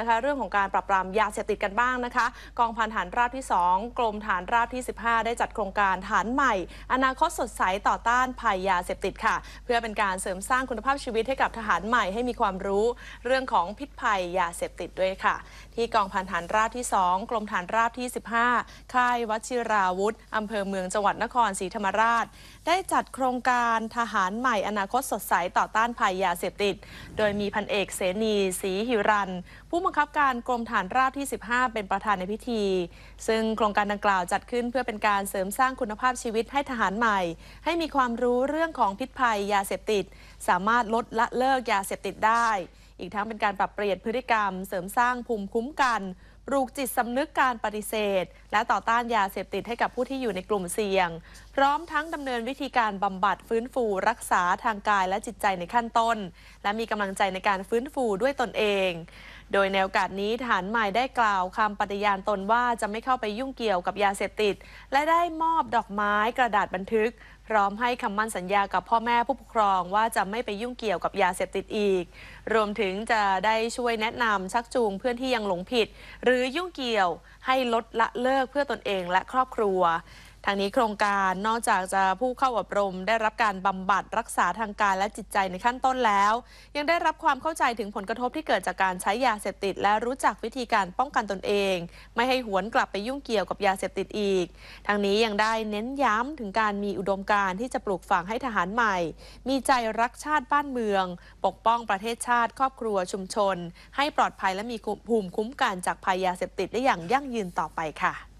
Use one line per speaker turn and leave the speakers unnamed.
นะคะเรื่องของการปราบปรามยาเสพติดกันบ้างนะคะ กองพันฐานราบที่ 2 กรมฐานราบที่ 15 ได้จัดโครงการฐานใหม่ อนาคตสดใสต่อต้านภัยยาเสพติดค่ะ เพื่อเป็นการเสริมสร้างคุณภาพชีวิตให้กับทหารใหม่ให้มีความรู้ เรื่องของพิษภัยยาเสพติดด้วยค่ะ ที่กองพันฐานราบที่ 2 กรมฐานราบที่ 15 ค่ายวชิราวุธอำเภอเมืองจังหวัดนครศรีธรรมราช ได้จัดโครงการทหารใหม่ อนาคตสดใสต่อต้านภัยยาเสพติด โดยมีพันเอกเสนีศรีหิรันผู้บังคับการกรมฐานราบที่ 15 เป็นประธานในพิธี ซึ่งโครงการดังกล่าวจัดขึ้นเพื่อเป็นการเสริมสร้างคุณภาพชีวิตให้ทหารใหม่ ให้มีความรู้เรื่องของพิษภัยยาเสพติด สามารถลดละเลิกยาเสพติดได้ อีกทั้งเป็นการปรับเปลี่ยนพฤติกรรม เสริมสร้างภูมิคุ้มกัน ปลูกจิตสำนึกการปฏิเสธ และต่อต้านยาเสพติดให้กับผู้ที่อยู่ในกลุ่มเสี่ยง พร้อมทั้งดำเนินวิธีการบำบัดฟื้นฟู รักษาทางกายและจิตใจในขั้นต้น และมีกำลังใจในการฟื้นฟูด้วยตนเอง โดยในโอกาสนี้ทหารใหม่ได้กล่าวคำปฏิญาณตนว่าจะไม่เข้าไปยุ่งเกี่ยวกับยาเสพติด และได้มอบดอกไม้กระดาษบันทึก พร้อมให้คำมั่นสัญญากับพ่อแม่ผู้ปกครองว่าจะไม่ไปยุ่งเกี่ยวกับยาเสพติดอีก รวมถึงจะได้ช่วยแนะนำชักจูงเพื่อนที่ยังหลงผิดหรืือยุ่งเกี่ยวให้ลดละเลิกเพื่อตนเองและครอบครัว ทางนี้โครงการนอกจากจะผู้เข้าอบรม ได้รับการบำบัดรักษาทางกายและจิตใจในขั้นต้นแล้ว ยังได้รับความเข้าใจถึงผลกระทบที่เกิดจากการใช้ยาเสพติด และรู้จักวิธีการป้องกันตนเอง ไม่ให้หวนกลับไปยุ่งเกี่ยวกับยาเสพติดอีก ทางนี้ยังได้เน้นย้ำถึงการมีอุดมการณ์ที่จะปลูกฝังให้ทหารใหม่ มีใจรักชาติบ้านเมือง ปกป้องประเทศชาติ ครอบครัวชุมชน ให้ปลอดภัยและมีภูมิคุ้มกันจากภัยยาเสพติดได้อย่างยั่งยืนต่อไปค่ะ